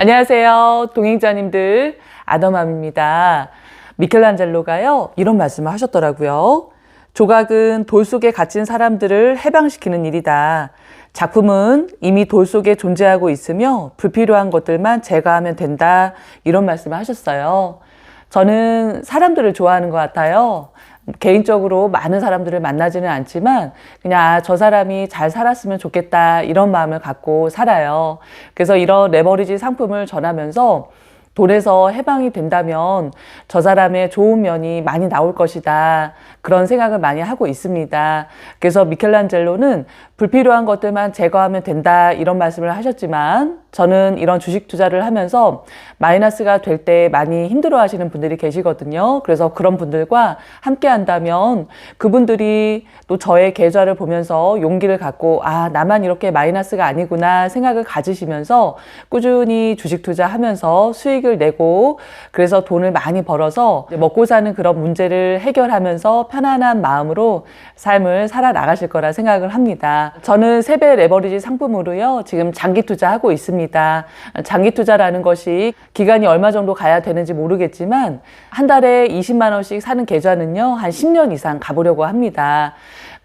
안녕하세요. 동행자님들. 아더맘입니다. 미켈란젤로가요, 이런 말씀을 하셨더라고요. 조각은 돌 속에 갇힌 사람들을 해방시키는 일이다. 작품은 이미 돌 속에 존재하고 있으며 불필요한 것들만 제거하면 된다. 이런 말씀을 하셨어요. 저는 사람들을 좋아하는 것 같아요. 개인적으로 많은 사람들을 만나지는 않지만 그냥 아, 저 사람이 잘 살았으면 좋겠다 이런 마음을 갖고 살아요. 그래서 이런 레버리지 상품을 전하면서 돈에서 해방이 된다면 저 사람의 좋은 면이 많이 나올 것이다. 그런 생각을 많이 하고 있습니다. 그래서 미켈란젤로는 불필요한 것들만 제거하면 된다. 이런 말씀을 하셨지만 저는 이런 주식 투자를 하면서 마이너스가 될 때 많이 힘들어 하시는 분들이 계시거든요. 그래서 그런 분들과 함께 한다면 그분들이 또 저의 계좌를 보면서 용기를 갖고 아, 나만 이렇게 마이너스가 아니구나 생각을 가지시면서 꾸준히 주식 투자하면서 수익을 내고 그래서 돈을 많이 벌어서 먹고 사는 그런 문제를 해결하면서 편안한 마음으로 삶을 살아 나가실 거라 생각을 합니다. 저는 세배 레버리지 상품으로요. 지금 장기 투자하고 있습니다. 장기 투자라는 것이 기간이 얼마 정도 가야 되는지 모르겠지만 한 달에 20만 원씩 사는 계좌는요. 한 10년 이상 가보려고 합니다.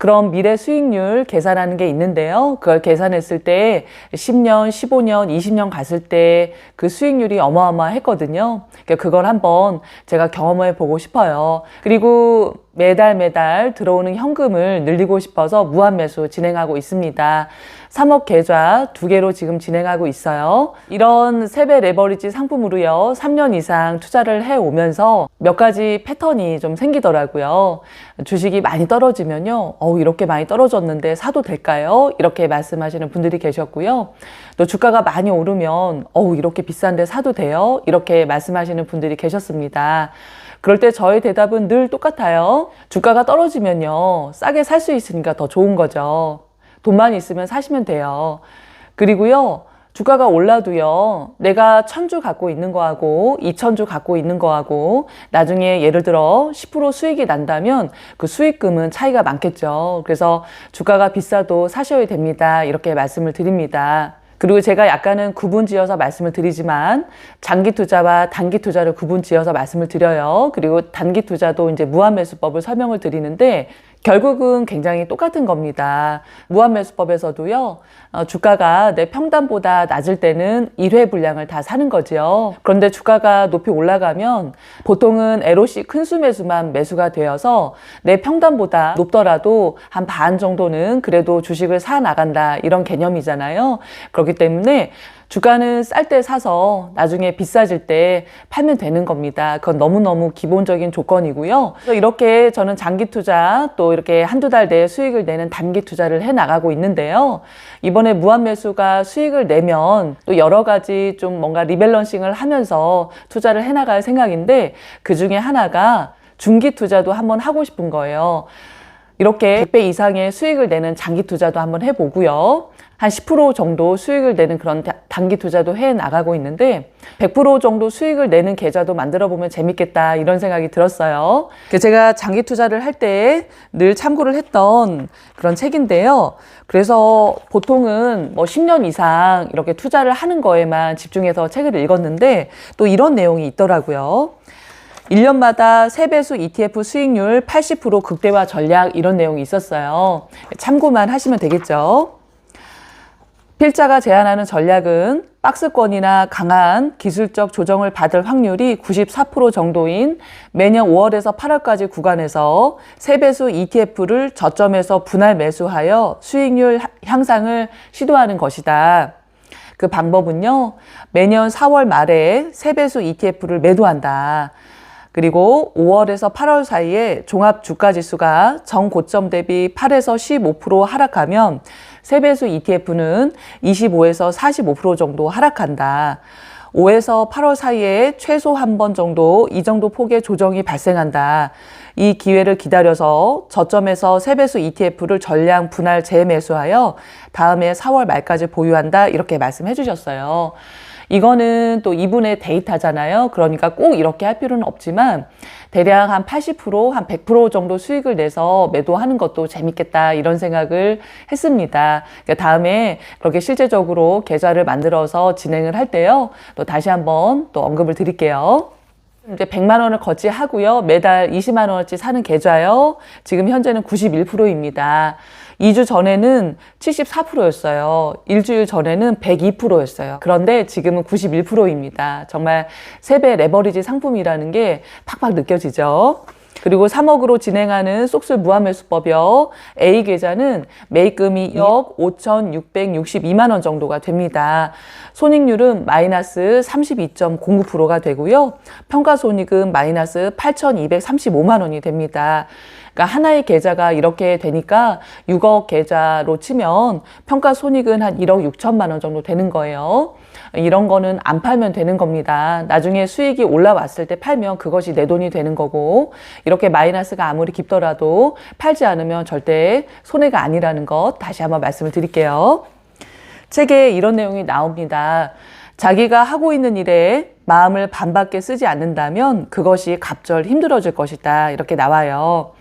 그럼 미래 수익률 계산하는 게 있는데요. 그걸 계산했을 때 10년, 15년, 20년 갔을 때 그 수익률이 어마어마했거든요. 그러니까 그걸 한번 제가 경험해 보고 싶어요. 그리고 매달 매달 들어오는 현금을 늘리고 싶어서 무한 매수 진행하고 있습니다. 3억 계좌 두 개로 지금 진행하고 있어요. 이런 세배 레버리지 상품으로요. 3년 이상 투자를 해 오면서 몇 가지 패턴이 좀 생기더라고요. 주식이 많이 떨어지면요. 어우, 이렇게 많이 떨어졌는데 사도 될까요? 이렇게 말씀하시는 분들이 계셨고요. 또 주가가 많이 오르면 어우, 이렇게 비싼데 사도 돼요? 이렇게 말씀하시는 분들이 계셨습니다. 그럴 때 저의 대답은 늘 똑같아요. 주가가 떨어지면요. 싸게 살 수 있으니까 더 좋은 거죠. 돈만 있으면 사시면 돼요. 그리고요. 주가가 올라도요, 내가 천주 갖고 있는 거하고, 이천주 갖고 있는 거하고, 나중에 예를 들어 10% 수익이 난다면 그 수익금은 차이가 많겠죠. 그래서 주가가 비싸도 사셔야 됩니다. 이렇게 말씀을 드립니다. 그리고 제가 약간은 구분 지어서 말씀을 드리지만 장기 투자와 단기 투자를 구분 지어서 말씀을 드려요. 그리고 단기 투자도 이제 무한 매수법을 설명을 드리는데 결국은 굉장히 똑같은 겁니다. 무한 매수법에서도요, 어, 주가가 내 평단보다 낮을 때는 1회 분량을 다 사는 거지요. 그런데 주가가 높이 올라가면 보통은 LOC 큰수 매수만 매수가 되어서 내 평단보다 높더라도 한 반 정도는 그래도 주식을 사 나간다 이런 개념이잖아요. 그렇기 때문에 주가는 쌀 때 사서 나중에 비싸질 때 팔면 되는 겁니다. 그건 너무너무 기본적인 조건이고요. 이렇게 저는 장기 투자 또 이렇게 한두 달 내에 수익을 내는 단기 투자를 해 나가고 있는데요. 이번에 무한 매수가 수익을 내면 또 여러 가지 좀 뭔가 리밸런싱을 하면서 투자를 해 나갈 생각인데 그 중에 하나가 중기 투자도 한번 하고 싶은 거예요. 이렇게 100배 이상의 수익을 내는 장기 투자도 한번 해보고요. 한 10% 정도 수익을 내는 그런 단기 투자도 해 나가고 있는데 100% 정도 수익을 내는 계좌도 만들어 보면 재밌겠다 이런 생각이 들었어요. 제가 장기 투자를 할 때 늘 참고를 했던 그런 책인데요. 그래서 보통은 뭐 10년 이상 이렇게 투자를 하는 거에만 집중해서 책을 읽었는데 또 이런 내용이 있더라고요. 1년마다 세배수 ETF 수익률 80% 극대화 전략 이런 내용이 있었어요. 참고만 하시면 되겠죠. 필자가 제안하는 전략은 박스권이나 강한 기술적 조정을 받을 확률이 94% 정도인 매년 5월에서 8월까지 구간에서 세배수 ETF를 저점에서 분할 매수하여 수익률 향상을 시도하는 것이다. 그 방법은요, 매년 4월 말에 세배수 ETF를 매도한다. 그리고 5월에서 8월 사이에 종합 주가 지수가 전 고점 대비 8에서 15% 하락하면 세배수 ETF는 25에서 45% 정도 하락한다. 5에서 8월 사이에 최소 한 번 정도 이 정도 폭의 조정이 발생한다. 이 기회를 기다려서 저점에서 세배수 ETF를 전량 분할 재매수하여 다음해 4월 말까지 보유한다. 이렇게 말씀해 주셨어요. 이거는 또 이분의 데이터잖아요. 그러니까 꼭 이렇게 할 필요는 없지만 대략 한 80%, 한 100% 정도 수익을 내서 매도하는 것도 재밌겠다 이런 생각을 했습니다. 그러니까 다음에 그렇게 실제적으로 계좌를 만들어서 진행을 할 때요. 또 다시 한번 또 언급을 드릴게요. 이제 100만 원을 거치하고요. 매달 20만 원어치 사는 계좌요. 지금 현재는 91%입니다. 2주 전에는 74%였어요. 일주일 전에는 102%였어요. 그런데 지금은 91%입니다. 정말 3배 레버리지 상품이라는 게 팍팍 느껴지죠. 그리고 3억으로 진행하는 쏙술 무한매수법이요. A 계좌는 매입금이 2억 5,662만 원 정도가 됩니다. 손익률은 마이너스 32.09%가 되고요. 평가 손익은 마이너스 8,235만 원이 됩니다. 그러니까 하나의 계좌가 이렇게 되니까 6억 계좌로 치면 평가 손익은 한 1억 6천만 원 정도 되는 거예요. 이런 거는 안 팔면 되는 겁니다. 나중에 수익이 올라왔을 때 팔면 그것이 내 돈이 되는 거고 이렇게 마이너스가 아무리 깊더라도 팔지 않으면 절대 손해가 아니라는 것 다시 한번 말씀을 드릴게요. 책에 이런 내용이 나옵니다. 자기가 하고 있는 일에 마음을 반밖에 쓰지 않는다면 그것이 갑절 힘들어질 것이다. 이렇게 나와요.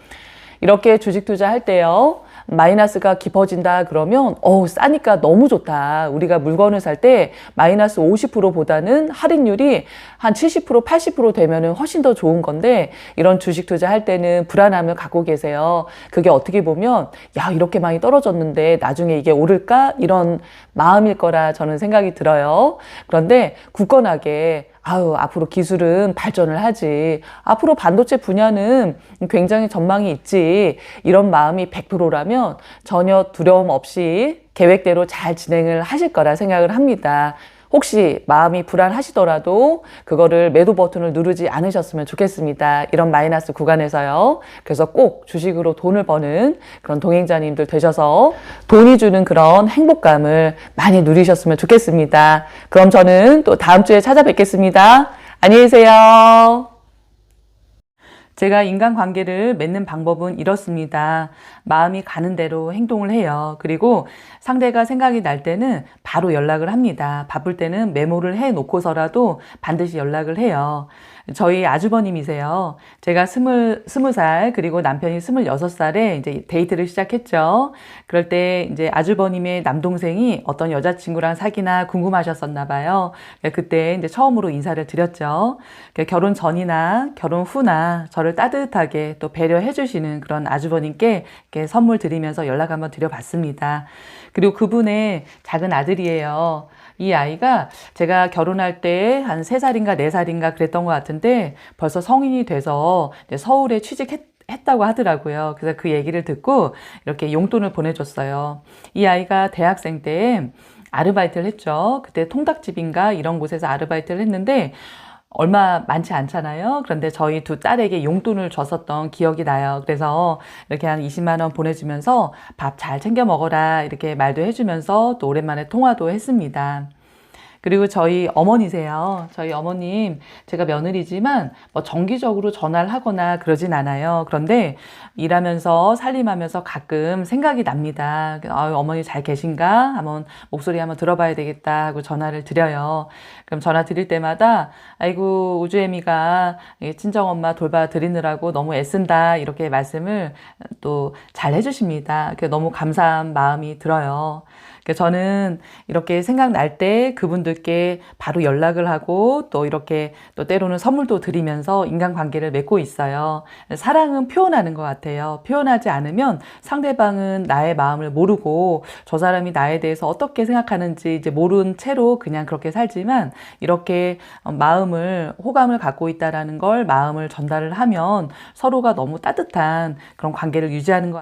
이렇게 주식 투자할 때요. 마이너스가 깊어진다 그러면 어우 싸니까 너무 좋다. 우리가 물건을 살 때 마이너스 50%보다는 할인율이 한 70% 80% 되면은 훨씬 더 좋은 건데 이런 주식 투자할 때는 불안함을 갖고 계세요. 그게 어떻게 보면 야 이렇게 많이 떨어졌는데 나중에 이게 오를까 이런 마음일 거라 저는 생각이 들어요. 그런데 굳건하게 아유, 앞으로 기술은 발전을 하지. 앞으로 반도체 분야는 굉장히 전망이 있지. 이런 마음이 100%라면 전혀 두려움 없이 계획대로 잘 진행을 하실 거라 생각을 합니다. 혹시 마음이 불안하시더라도 그거를 매도 버튼을 누르지 않으셨으면 좋겠습니다. 이런 마이너스 구간에서요. 그래서 꼭 주식으로 돈을 버는 그런 동행자님들 되셔서 돈이 주는 그런 행복감을 많이 누리셨으면 좋겠습니다. 그럼 저는 또 다음 주에 찾아뵙겠습니다. 안녕히 계세요. 제가 인간관계를 맺는 방법은 이렇습니다. 마음이 가는 대로 행동을 해요. 그리고 상대가 생각이 날 때는 바로 연락을 합니다. 바쁠 때는 메모를 해 놓고서라도 반드시 연락을 해요. 저희 아주버님이세요. 제가 스물, 스무 살, 그리고 남편이 스물여섯 살에 이제 데이트를 시작했죠. 그럴 때 이제 아주버님의 남동생이 어떤 여자친구랑 사귀나 궁금하셨었나 봐요. 그때 이제 처음으로 인사를 드렸죠. 결혼 전이나 결혼 후나 저를 따뜻하게 또 배려해 주시는 그런 아주버님께 선물 드리면서 연락 한번 드려봤습니다. 그리고 그분의 작은 아들이에요. 이 아이가 제가 결혼할 때 한 세살인가네살인가 그랬던 것 같 은데 벌써 성인이 돼서 서울에 취직했 했다고 하더라고요. 그래서 그 얘기를 듣고 이렇게 용돈을 보내줬어요. 이 아이가 대학생 때 아르바이트를 했죠. 그때 통닭집인가 이런 곳에서 아르바이트를 했는데 얼마 많지 않잖아요. 그런데 저희 두 딸에게 용돈을 줬었던 기억이 나요. 그래서 이렇게 한 20만 원 보내주면서 밥 잘 챙겨 먹어라 이렇게 말도 해주면서 또 오랜만에 통화도 했습니다. 그리고 저희 어머니세요. 저희 어머님, 제가 며느리지만 뭐 정기적으로 전화를 하거나 그러진 않아요. 그런데 일하면서 살림하면서 가끔 생각이 납니다. 아유, 어머니 잘 계신가? 한번 목소리 한번 들어봐야 되겠다 하고 전화를 드려요. 그럼 전화 드릴 때마다 아이고, 우주애미가 친정 엄마 돌봐 드리느라고 너무 애쓴다. 이렇게 말씀을 또 잘 해주십니다. 너무 감사한 마음이 들어요. 저는 이렇게 생각날 때 그분들께 바로 연락을 하고 또 이렇게 또 때로는 선물도 드리면서 인간관계를 맺고 있어요. 사랑은 표현하는 것 같아요. 표현하지 않으면 상대방은 나의 마음을 모르고 저 사람이 나에 대해서 어떻게 생각하는지 이제 모른 채로 그냥 그렇게 살지만 이렇게 마음을 호감을 갖고 있다라는 걸 마음을 전달을 하면 서로가 너무 따뜻한 그런 관계를 유지하는 것